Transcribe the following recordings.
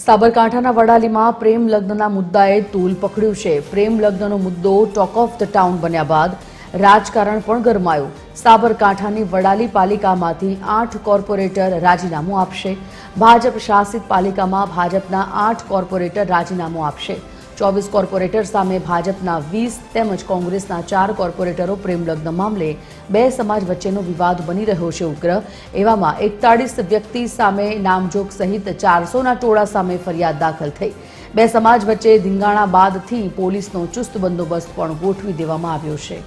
સાબરકાંઠાના વડાલીમાં પ્રેમ લગ્નના મુદ્દાએ તૂલ પકડ્યું છે. પ્રેમ લગ્નનો મુદ્દો ટોક ઓફ ધ ટાઉન બન્યા બાદ રાજકારણ પણ ગરમાયું. સાબરકાંઠાની વડાલી પાલિકામાંથી આઠ કોર્પોરેટર રાજીનામું આપશે. ભાજપ શાસિત પાલિકામાં ભાજપના આઠ કોર્પોરેટર રાજીનામું આપશે. ચોવીસ કોર્પોરેટર સામે ભાજપના વીસ તેમજ કોંગ્રેસના ચાર કોર્પોરેટરો પ્રેમલગ્ન મામલે બે સમાજ વચ્ચેનો વિવાદ બની રહ્યો છે ઉગ્ર. એવામાં એકતાળીસ વ્યક્તિ સામે નામજોગ સહિત ચારસોના ટોળા સામે ફરિયાદ દાખલ થઈ. બે સમાજ વચ્ચે ધીંગાણા બાદથી પોલીસનો ચુસ્ત બંદોબસ્ત પણ ગોઠવી દેવામાં આવ્યો છે.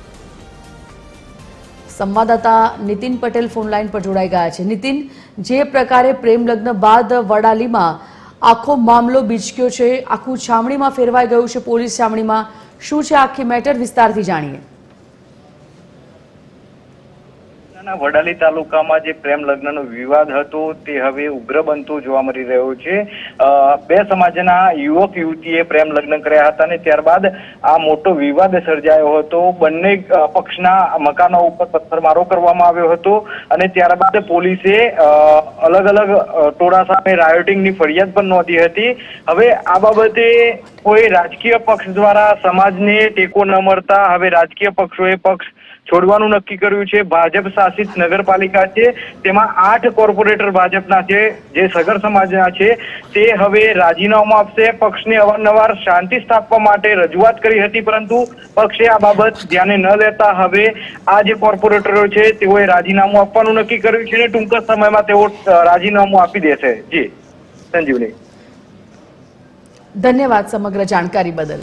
સંવાદદાતા નીતિન પટેલ ફોનલાઈન પર જોડાઈ ગયા છે. નીતિન, જે પ્રકારે પ્રેમ લગ્ન બાદ વડાલીમાં આખો મામલો બીચક્યો છે. આખું છામણીમાં ફેરવાઈ ગયું છે. પોલીસ છામણીમાં શું છે? આખી મેટર વિસ્તારથી જાણીએ. ના વડાલી તાલુકામાં જે પ્રેમ લગ્નનો વિવાદ હતો તે હવે ઉગ્ર બનતો જોવા મળી રહ્યો છે. બે સમાજના યુવક યુવતીએ પ્રેમ લગ્ન કર્યા હતા અને ત્યારબાદ આ મોટો વિવાદ સર્જાયો હતો. બંને પક્ષના મકાનો ઉપર પથ્થરમારો કરવામાં આવ્યો હતો અને ત્યારબાદ પોલીસે અલગ અલગ ટોળા સામે રાયોટિંગની ફરિયાદ પણ નોંધી હતી. હવે આ બાબતે કોઈ રાજકીય પક્ષ દ્વારા સમાજને ટેકો ન મળતા હવે રાજકીય પક્ષોએ પક્ષ છોડવાનું નક્કી કર્યું છે. ભાજપ શાસિત નગરપાલિકા છે. તેમાં આઠ કોર્પોરેટર ભાજપના છે. જે સગર સમાજના છે. તે હવે રાજીનામું આપશે. પક્ષને અવારનવાર શાંતિ સ્થાપવા માટે રજૂઆત કરી હતી, પરંતુ પક્ષે આ બાબત ધ્યાને ન લેતા હવે આ જે કોર્પોરેટરો છે, તેઓએ રાજીનામું આપવાનું નક્કી કર્યું છે અને ટૂંક સમયમાં તેઓ રાજીનામું આપી દેશે. જી. સંજીવની. ધન્યવાદ સમગ્ર જાણકારી બદલ.